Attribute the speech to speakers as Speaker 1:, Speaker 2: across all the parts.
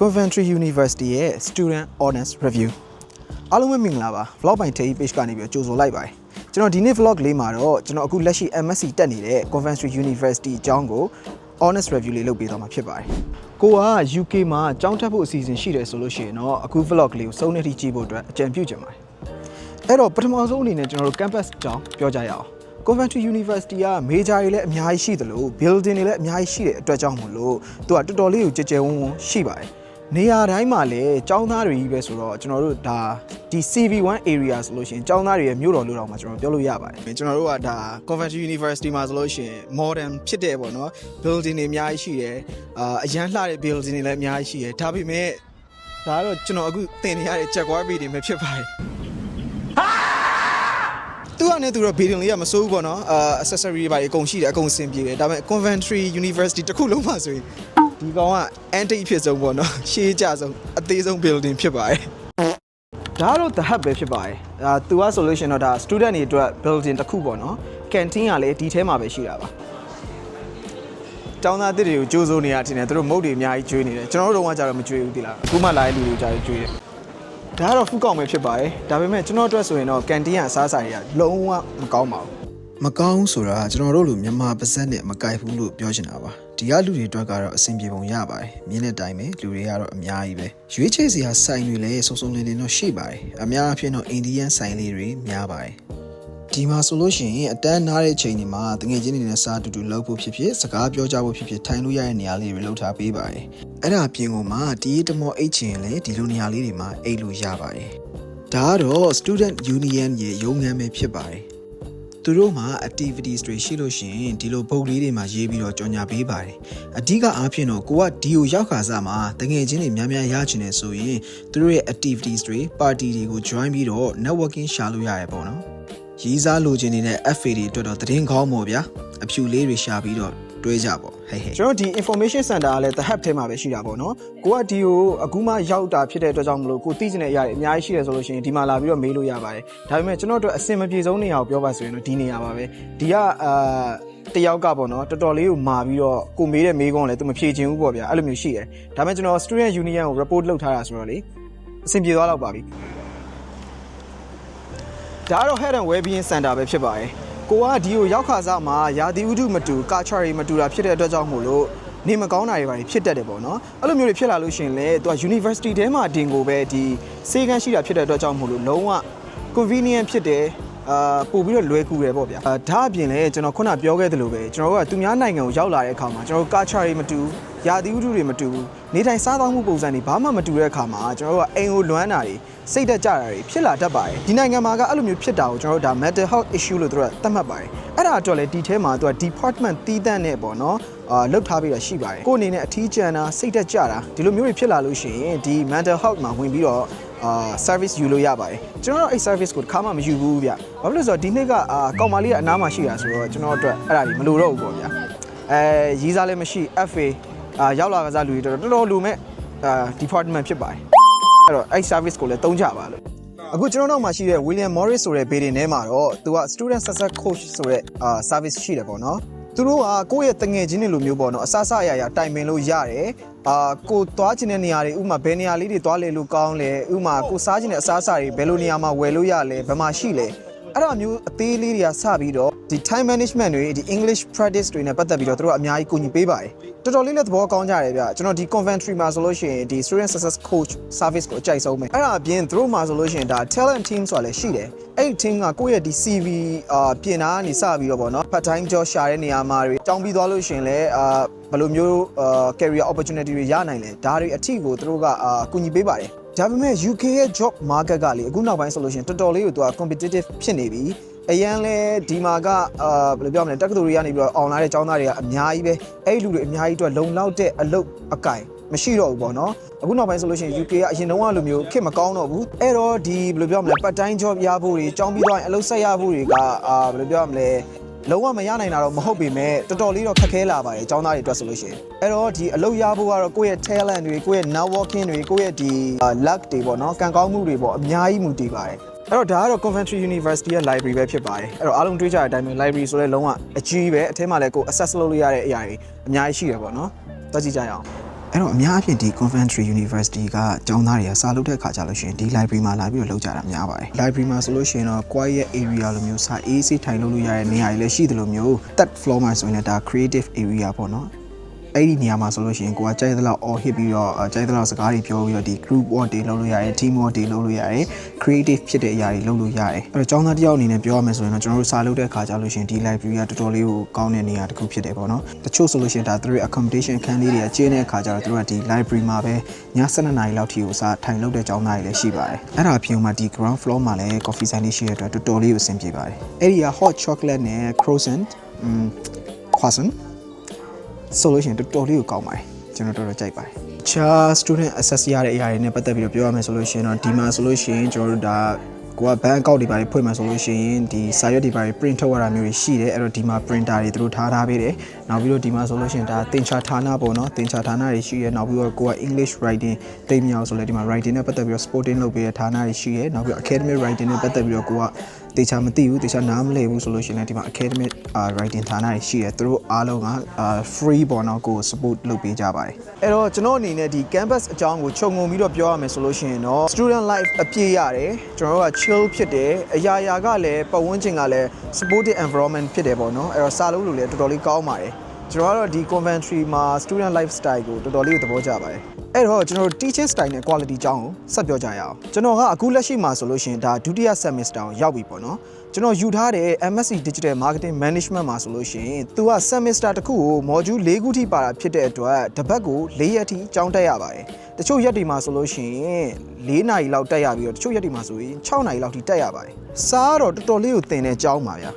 Speaker 1: Coventry University ရဲ့ Student Honors Review အားလုံးပဲမင်္ဂလာပါ vlog ပိုင်း take page ကနေပြီးတော့ကြိုဆိုလိုက်ပါတယ်ကျွန်တော်ဒီနေ့ vlog လေးမှာတော့ကျွန်တော်အခုလက်ရှိ MSc တက်နေတဲ့ Coventry University အကြောင်းကို honest review လေးလုပ်ပေးသွားမှာဖြစ်ပါတယ်ကိုက UK မှာကျောင်းတက်ဖို့အစီအစဉ်ရှိတယ်ဆိုလို့ရှိရင်တော့အခု vlog လေးကိုစုံနေထိကြည့်ဖို့အတွက်အကြံပြုချင်ပါတယ်အဲ့တော့ပထမဆုံးအနေနဲ့ကျွန်တော်တို့ campus အကြောင်းပြောကြရအောင် Coventry University က major တွေလည်းအများကြီးရှိသလို building တွေလည်းအများကြီးရှိတဲ့အတွက်ကြောင့်မို့လို့သူကတော်တော်လေးကိုကြည်ကြဲဝန်းဝန်းရှိပါတယ် နေရာတိုင်းမှာလည်းကျောင်းသားတွေကြီးပဲဆိုတော့ကျွန်တော်တို့ဒါဒီ CV1 area ဆိုလို့ရှိရင်ကျောင်းသားတွေရဲ့မြို့တော်လို့တော့မှကျွန်တော်ပြောလို့ရပါတယ်ကျွန်တော်တို့ကဒါ Coventry University မှာဆိုလို့ရှိရင် modern ဖြစ်တယ်ပေါ့နော် building တွေအများကြီးရှိတယ်အာအရန်လှတဲ့ building တွေလည်းအများကြီးရှိတယ်ဒါပေမဲ့ဒါကတော့ကျွန်တော်အခုသင်နေရတဲ့ Jaguar B တွေပဲဖြစ်ပါတယ်သူကလည်းသူတော့ building လေးကမစိုးဘူးပေါ့နော်အာ accessory တွေပါအကုန်ရှိတယ်အကုန်အဆင်ပြေတယ်ဒါပေမဲ့ Coventry University တစ်ခုလုံးမှာဆိုရင် ဒီကောင်က antique ဖြစ်ဆုံးပေါ့နော်ရှေးကြဆုံးအသေးဆုံး building ဖြစ်ပါတယ်ဒါကတော့ the hub ပဲဖြစ်ပါတယ်အာသူကဆိုလို့ရှိရင်တော့ဒါ student တွေအတွက် building တစ်ခုပေါ့နော် canteen ကလည်းဒီထဲမှာပဲရှိတာပါကျောင်းသားတစ်တွေကိုကြိုးစိုးနေရတင်တယ်သူတို့မုတ်တွေအများကြီးကျွေးနေတယ်ကျွန်တော်တို့တော့ကကြတော့မကျွေးဘူးတိလားအခုမှလာတဲ့လူတွေကြာကျွေးတယ်ဒါကတော့ဖူးကောင်ပဲဖြစ်ပါတယ်ဒါပေမဲ့ကျွန်တော်အတွက်ဆိုရင်တော့ကန်တင်းကအစားအစာတွေကလုံးဝမကောင်းပါဘူးမကောင်းဆိုတာကျွန်တော်တို့လူမြန်မာပါဇက်နဲ့မကိုက်ဘူးလို့ပြောချင်တာပါ ဒီကလူတွေအတွက်ကတော့အဆင်ပြေပုံရပါတယ်မြင်းတဲ့တိုင်းပဲလူတွေကတော့အများကြီးပဲရွေးချယ်စရာဆိုင်တွေလည်းစုံစုံလင်လင်တော့ရှိပါတယ်အများအပြားတော့အိန္ဒိယဆိုင်လေးတွေများပါတယ်ဒီမှာဆိုလို့ရှိရင်အတန်းနားတဲ့အချိန်ဒီမှာတငယ်ချင်းတွေနဲ့စားတူတူလှုပ်ဖို့ဖြစ်ဖြစ်စကားပြောကြဖို့ဖြစ်ဖြစ်ထိုင်လို့ရတဲ့နေရာလေးတွေလှုပ်ထားပေးပါတယ်အဲ့ဒါအပြင်ကမှဒီတမောအိတ်ချင်လည်းဒီလိုနေရာလေးတွေမှာအိတ်လို့ရပါတယ်ဒါကတော့ student union ရဲ့ရုံးခန်းပဲဖြစ်ပါတယ် သူတို့မှာ activities တွေရှိလို့ရှိရင်ဒီလိုပုတ်လေးတွေမှာရေးပြီးတော့ကြော်ညာပေးပါတယ်အဓိကအားဖြင့်တော့ကိုကဒီကိုရောက်ခါစားမှာတငယ်ချင်းတွေများများရချင်တယ်ဆိုရင်သူတို့ရဲ့ activities တွေ party တွေကို join ပြီးတော့ networking ရှာလို့ရတယ်ပေါ့နော်ရေးစားလိုချင်နေတဲ့ FA တွေအတွက်တော့သတင်းကောင်းပေါ့ဗျာအဖြူလေးတွေရှာပြီးတော့ တွဲကြပေါ့ဟဲ့ဟဲ့ကျွန်တော်ဒီ information center ကလည်း the hub ထဲမှာပဲရှိတာပေါ့နော်ကိုကဒီကိုအခုမှရောက်တာဖြစ်တဲ့အတွက်ကြောင့်မလို့ကိုသိချင်တဲ့အရာတွေအများကြီးရှိတယ်ဆိုလို့ရှိရင်ဒီမှာလာပြီးတော့မေးလို့ရပါတယ်ဒါပေမဲ့ကျွန်တော်တို့အဆင်မပြေဆုံးနေရာကိုပြောပါဆိုရင်တော့ဒီနေရာပါပဲဒီကအာတယောက်ကပေါ့နော်တော်တော်လေးကိုမာပြီးတော့ကိုမေးတဲ့မေးခွန်းလည်းသူမဖြေချင်ဘူးပေါ့ဗျာအဲ့လိုမျိုးရှိတယ်ဒါပေမဲ့ကျွန်တော် student union ကို report လုပ်ထားတာဆိုတော့လေအဆင်ပြေသွားတော့ပါပြီဒါကတော့ head and well-being center ပဲဖြစ်ပါတယ်။ ကိုကဒီကိုရောက်ခါစားမှာယာတိဥဒုမတူကာချာရီမတူတာဖြစ်တဲ့အတွက်ကြောင့်မို့လို့နေမကောင်းတာတွေပါဖြစ်တတ်တယ်ပေါ့နော်။အဲ့လိုမျိုးတွေဖြစ်လာလို့ရှိရင်လေသူက university ထဲမှာတင်ကိုပဲဒီစေကန်းရှိတာဖြစ်တဲ့အတွက်ကြောင့်မို့လို့လုံးဝ convenient ဖြစ်တယ် အာပို့ပြီးတော့လွယ်ကူတယ်ပေါ့ဗျာအာဒါအပြင်လည်းကျွန်တော်ခုနပြောခဲ့သလိုပဲကျွန်တော်တို့ကသူများနိုင်ငံကိုရောက်လာတဲ့အခါမှာကျွန်တော်တို့ကာချာတွေမတူယာတိဥဒုတွေမတူဘူးနေထိုင်စားသောက်မှုပုံစံတွေဘာမှမတူတဲ့အခါမှာကျွန်တော်တို့ကအိမ်ကိုလွမ်းတာတွေစိတ်တက်ကြတာတွေဖြစ်လာတတ်ပါတယ်ဒီနိုင်ငံမှာကအဲ့လိုမျိုးဖြစ်တာကိုကျွန်တော်တို့ဒါ mental health issue လို့သူတို့ကသတ်မှတ်ပါတယ်အဲ့ဒါအတွက်လည်းဒီထဲမှာသူက department တီးတန့်နဲ့ပေါ့နော်အာလောက်ထားပြီးတော့ရှိပါတယ်ကိုယ်အနေနဲ့အထီးကျန်တာစိတ်တက်ကြတာဒီလိုမျိုးတွေဖြစ်လာလို့ရှိရင်ဒီ mental health မှာဝင်ပြီးတော့ အာ service ယူလို့ရပါတယ်ကျွန်တော်တို့အဲ့ service ကိုတစ်ခါမှမယူဘူးဗျဘာဖြစ်လို့လဲဆိုတော့ဒီနေ့ကအာကောင်မလေးကအနားမှာရှိတာဆိုတော့ကျွန်တော်တို့အတွက်အဲ့ဒါကြီးမလိုတော့ဘူးပေါ့ဗျာအဲရီးစားလည်းမရှိ FA အာရောက်လာကစားလူတွေတော်တော်လူမဲ့အာ department ဖြစ်ပါတယ်အဲ့တော့အဲ့ service ကိုလည်းတုံးကြပါလို့အခုကျွန်တော်တို့မှာရှိတဲ့ William Morris ဆိုတဲ့ building ထဲမှာတော့သူက student success coach ဆိုတဲ့အာ service ရှိတယ်ပေါ့နော် သူတို့ကကိုယ့်ရဲ့တငယ်ချင်းတွေလိုမျိုးပေါ့နော်အစအစအရာရာတိုင်ပင်လို့ရတယ်အာကိုသွားချင်တဲ့နေရာတွေဥမာဘယ်နေရာလေးတွေသွားလေလို့ကောင်းလဲဥမာကိုစားချင်တဲ့အစားအစာတွေဘယ်လိုနေရာမှာဝယ်လို့ရလဲဘယ်မှာရှိလဲအဲ့ဒါမျိုးအသေးလေးတွေကစပြီးတော့ဒီ time management တွေဒီ English practice တွေနဲ့ပတ်သက်ပြီးတော့သူတို့ကအများကြီးကူညီပေးပါတယ် တော်တော်လေးလည်းသဘောကောင်းကြတယ်ဗျကျွန်တော်ဒီ Coventry မှာဆိုလို့ရှိရင်ဒီ student success coach service ကိုအကြိုက်ဆုံးပဲအဲ့ဒါအပြင်သူတို့မှာဆိုလို့ရှိရင်ဒါ talent team ဆိုတာလည်းရှိတယ်အဲ့ဒီ team ကကိုယ့်ရဲ့ဒီ CV အာပြင်တာကနေစပြီးတော့ဗောနော် part time job ရှာတဲ့နေရာမှာတွေတောင်းပြီးသွားလို့ရှိရင်လည်းအာဘယ်လိုမျိုးအာ career opportunity တွေရနိုင်လဲဒါတွေအထီကိုသူတို့ကအာကူညီပေးပါတယ်ဒါပေမဲ့ UK ရဲ့ job market ကလေအခုနောက်ပိုင်းဆိုလို့ရှိရင်တော်တော်လေးကိုသူက competitive ဖြစ်နေပြီ အရန်လဲဒီမှာကအာဘယ်လိုပြောမလဲတက္ကသိုလ်တွေကနေပြီးတော့အောင်လာတဲ့ကျောင်းသားတွေကအများကြီးပဲအဲ့ဒီလူတွေအများကြီးအတွက်လုံလောက်တဲ့အလုပ်အကင်မရှိတော့ဘူးပေါ့နော်အခုနောက်ပိုင်းဆိုလို့ရှိရင် UK ကအရင်တုန်းကလိုမျိုးခက်မကောင်းတော့ဘူးအဲ့တော့ဒီဘယ်လိုပြောမလဲ part time job ရဖို့တွေကျောင်းပြီးတော့အလုပ်ဆက်ရဖို့တွေကအာဘယ်လိုပြောမလဲလုံးဝမရနိုင်တာတော့မဟုတ်ပေမဲ့တော်တော်လေးတော့ခက်ခဲလာပါတယ်အကြောင်းသားတွေအတွက်ဆိုလို့ရှိရင်အဲ့တော့ဒီအလုပ်ရဖို့ကတော့ကိုယ့်ရဲ့ talent တွေကိုယ့်ရဲ့ networking တွေကိုယ့်ရဲ့ဒီ luck တွေပေါ့နော်ကံကောင်းမှုတွေပေါ့အများကြီးမူတည်ပါတယ် အဲ့တော့ဒါကတော့ Coventry University ရဲ့ library ပဲဖြစ်ပါတယ်အဲ့တော့အားလုံးတွေးကြတဲ့အတိုင်းပဲ library ဆိုလဲလုံးဝအကြီးပဲအထဲမှာလည်းကို access လုပ်လို့ရတဲ့အရာတွေအများကြီးရှိတယ်ပေါ့နော်တွက်ကြည့်ကြရအောင်အဲ့တော့အများအပြားဒီ Coventry University ကကျောင်းသားတွေကစာလုပ်တဲ့ခါကြလို့ရှိရင်ဒီ library မှာလာပြီးတော့လုပ်ကြတာများပါတယ် library မှာဆိုလို့ရှိရင်တော့ quiet area လိုမျိုးစာအေးဆေးထိုင်လို့လို့ရတဲ့နေရာတွေလည်းရှိတယ်လို့မျိုး third floor မှာဆိုရင်လည်းဒါ creative area ပေါ့နော် အဲ့ဒီနေရာမှာဆိုလို့ရှိရင်ကိုကကြိုက်သလောက် all hit ပြီးတော့အဲကြိုက်သလောက်စကားတွေပြောပြီးတော့ဒီ group work တွေလုပ်လို့ရတယ် team work တွေလုပ်လို့ရတယ် creative ဖြစ်တဲ့အရာတွေလုပ်လို့ရတယ်အဲ့တော့ကျောင်းသားတစ်ယောက်အနေနဲ့ပြောရမယ်ဆိုရင်တော့ကျွန်တော်တို့စာလုပ်တဲ့အခါကြလို့ရှိရင်ဒီ library ကတော်တော်လေးကိုကောင်းတဲ့နေရာတစ်ခုဖြစ်တယ်ပေါ့နော်တချို့ဆိုလို့ရှိရင်ဒါသူတို့ရဲ့ accommodation အခန်းလေးတွေကကျင်းတဲ့အခါကြတော့သူတို့ကဒီ library မှာပဲည7:00နာရီလောက်ထိကိုစာထိုင်လုပ်တဲ့ကျောင်းသားတွေလည်းရှိပါတယ်အဲ့ဒါအပြင်မှာဒီ ground floor မှာလည်း coffee ဆိုင်လေးရှိတဲ့အတွက်တော်တော်လေးကိုအဆင်ပြေပါတယ်အဲ့ဒီက hot chocolate နဲ့ croissant อืม croissant ဆိုလို့ရှိရင်တော်တော်လေးကိုကောင်းပါတယ်ကျွန်တော်တော်တော်ကြိုက်ပါတယ်ချာ student access ရတဲ့အရာတွေနဲ့ပတ်သက်ပြီးတော့ပြောရမယ်ဆိုလို့ရှိရင်တော့ဒီမှာဆိုလို့ရှိရင်ကျွန်တော်တို့ဒါကိုကဘန်အကောင့်တွေပါဖွင့်မှာဆိုလို့ရှိရင်ဒီစာရွက်တွေပါ print ထုတ်ရတာမျိုးတွေရှိတယ်အဲ့တော့ဒီမှာ printer တွေသူတို့ထားထားပေးတယ်နောက်ပြီးတော့ဒီမှာဆိုလို့ရှိရင်ဒါသင်္ချာဌာနပေါ့နော်သင်္ချာဌာနတွေရှိရဲနောက်ပြီးတော့ကိုက English writing တိတ်မြောက်ဆိုလဲဒီမှာ writing နဲ့ပတ်သက်ပြီးတော့ sporting လုပ်ပေးတဲ့ဌာနတွေရှိရဲနောက်ပြီးတော့ academic writing နဲ့ပတ်သက်ပြီးတော့ကိုက တေချာမသိဘူးတေချာနားမလည်ဘူးဆိုလို့ရှိရင်လည်းဒီမှာ academic uh, writing ဌာနတွေရှိတယ်သူတို့အားလုံးက uh, free ပေါ့နော်ကို support လုပ်ပေးကြပါတယ်အဲ့တော့ကျွန်တော်အနေနဲ့ဒီ campus အကြောင်းကိုခြုံငုံပြီးတော့ပြောရမယ်ဆိုလို့ရှိရင်တော့ student life အပြည့်ရတယ်ကျွန်တော်တို့က chill ဖြစ်တယ်အရာရာကလည်းပတ်ဝန်းကျင်ကလည်း supportive environment ဖြစ်တယ်ပေါ့နော်အဲ့တော့စာလုံးလို့လည်းတော်တော်လေးကောင်းပါတယ် ကျွန်တော်ကတော့ဒီ Coventry မှာ student lifestyle ကိုတော်တော်လေးသဘောကျပါတယ်အဲ့တော့ကျွန်တော်တို့ teaching style နဲ့ quality အကြောင်းကိုဆက်ပြောကြရအောင်ကျွန်တော်ကအခုလက်ရှိမှာဆိုလို့ရှိရင်ဒါဒုတိယ semester ကိုရောက်ပြီပေါ့နော်ကျွန်တော်ယူထားတဲ့ MSc Digital Marketing Management မှာဆိုလို့ရှိရင်သူက semester တစ်ခုကို module ၄ခုထိပါတာဖြစ်တဲ့အတွက်တစ်ပတ်ကို၄ရက်ထိကျောင်းတက်ရပါတယ်တချို့ရက်တွေမှာဆိုလို့ရှိရင်၄နာရီလောက်တက်ရပြီးတော့တချို့ရက်တွေမှာဆိုရင်6နာရီလောက်ထိတက်ရပါတယ်စားတော့တော်တော်လေးကိုသင်တဲ့ကျောင်းပါဗျာ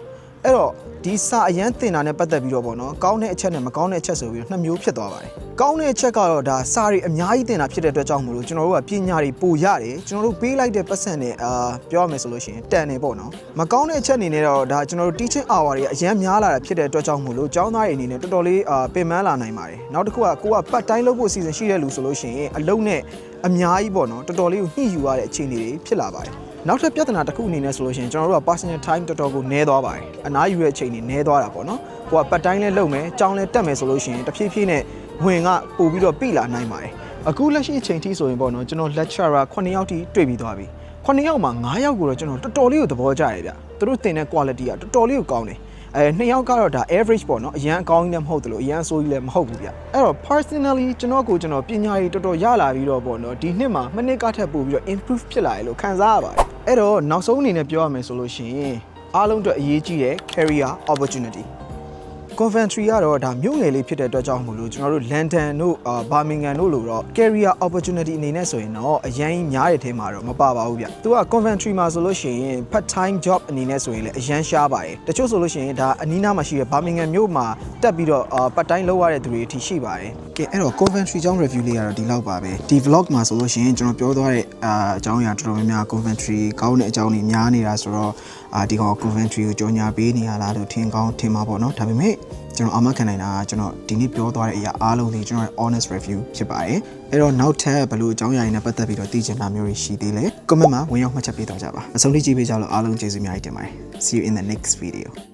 Speaker 1: အဲ့တော့ ဒီစာအရန်တင်တာနဲ့ပတ်သက်ပြီးတော့ပေါ့နော်ကောင်းတဲ့အချက်နဲ့မကောင်းတဲ့အချက်ဆိုပြီးတော့နှစ်မျိုးဖြစ်သွားပါတယ်ကောင်းတဲ့အချက်ကတော့ဒါစာတွေအများကြီးတင်တာဖြစ်တဲ့အတွက်ကြောင့်မို့လို့ကျွန်တော်တို့ကပညာတွေပိုရတယ်ကျွန်တော်တို့ပေးလိုက်တဲ့ပတ်စံနဲ့အာပြောရမယ်ဆိုလို့ရှိရင်တန်တယ်ပေါ့နော်မကောင်းတဲ့အချက်အနေနဲ့တော့ဒါကျွန်တော်တို့ teaching hour တွေအရန်များလာတာဖြစ်တဲ့အတွက်ကြောင့်မို့လို့ကျောင်းသားတွေအနေနဲ့တော်တော်လေးအာပင်ပန်းလာနိုင်ပါတယ်နောက်တစ်ခုကကိုကပတ်တိုင်းလုပ်ဖို့အစီအစဉ်ရှိတဲ့လူဆိုလို့ရှိရင်အလုံးနဲ့အများကြီးပေါ့နော်တော်တော်လေးကိုညှိယူရတဲ့အခြေအနေတွေဖြစ်လာပါတယ် နောက်ထပ်ပြဿနာတစ်ခုအနေနဲ့ဆိုလို့ရှိရင်ကျွန်တော်တို့က personal time တော်တော်ကိုနည်းသွားပါတယ်အနားယူရဲ့အချိန်တွေနည်းသွားတာပေါ့နော်ကိုကပတ်တိုင်းလဲလုပ်မယ်ကြောင်းလဲတက်မယ်ဆိုလို့ရှိရင်တဖြည်းဖြည်းနဲ့ဝင်ကပို့ပြီးတော့ပြီလာနိုင်ပါတယ်အခုလက်ရှိအချိန်ထိဆိုရင်ပေါ့နော်ကျွန်တော် lecturer 9ယောက်ထိတွေ့ပြီးသွားပြီ9ယောက်မှာ9ယောက်ကိုတော့ကျွန်တော်တော်တော်လေးကိုသဘောကျတယ်ဗျသူတို့တင်တဲ့ quality ကတော်တော်လေးကိုကောင်းတယ်အဲနှစ်ယောက်ကတော့ဒါ average ပေါ့နော်အရန်အကောင်းကြီးလည်းမဟုတ်တယ်လို့အရန်အဆိုးကြီးလည်းမဟုတ်ဘူးဗျအဲ့တော့ personally ကျွန်တော်ကိုကျွန်တော်ပညာရေးတော်တော်ရလာပြီးတော့ပေါ့နော်ဒီနှစ်မှာမနှစ်ကထက်ပိုပြီးတော့ improve ဖြစ်လာတယ်လို့ခံစားရပါတယ် အဲ့တော့နောက်ဆုံးအနေနဲ့ပြောရမယ်ဆိုလို့ရှိရင်အားလုံးအတွက်အရေးကြီးတဲ့ career opportunity Coventry ကတော့ဒါမြို့ငယ်လေးဖြစ်တဲ့အတွက်ကြောင့်မို့လို့ကျွန်တော်တို့ London တို့အာ Birmingham တို့လို့တော့ career opportunity အနေနဲ့ဆိုရင်တော့အရင်များတဲ့ထဲမှာတော့မပါပါဘူးဗျ။သူက Coventry မှာဆိုလို့ရှိရင် part time job အနေနဲ့ဆိုရင်လည်းအရန်ရှားပါတယ်။တချို့ဆိုလို့ရှိရင်ဒါအနီးနားမှာရှိတဲ့ Birmingham မြို့မှာတက်ပြီးတော့အာ part time လုပ်ရတဲ့သူတွေအထိရှိပါတယ်။ကဲအဲ့တော့ Coventry ကျောင်း review လေးကတော့ဒီလောက်ပါပဲ။ဒီ vlog မှာဆိုလို့ရှိရင်ကျွန်တော်ပြောသွားတဲ့အာအကြောင်းအရာတော်တော်များများ Coventry ကောင်းတဲ့အကြောင်းတွေများနေတာဆိုတော့ အာဒီကောင် Coventry ကိုကြော်ညာပေးနေရလားလို့ထင်ကောင်းထင်မှာပေါ့နော်။ဒါပေမဲ့ကျွန်တော်အမခံနိုင်တာကကျွန်တော်ဒီနေ့ပြောသွားတဲ့အရာအားလုံးဒီကျွန်တော်ရဲ့ honest review ဖြစ်ပါတယ်အဲ့တော့နောက်ထပ်ဘလို့အကြောင်းအရာတွေနဲ့ပတ်သက်ပြီးတော့သိချင်တာမျိုးတွေရှိသေးလဲ comment မှာဝင်ရောက်မှတ်ချက်ပေးတော့ကြပါအဆုံးထိကြည့်ပေးကြလို့အားလုံးကျေးဇူးအများကြီးတင်ပါတယ် see you in the next video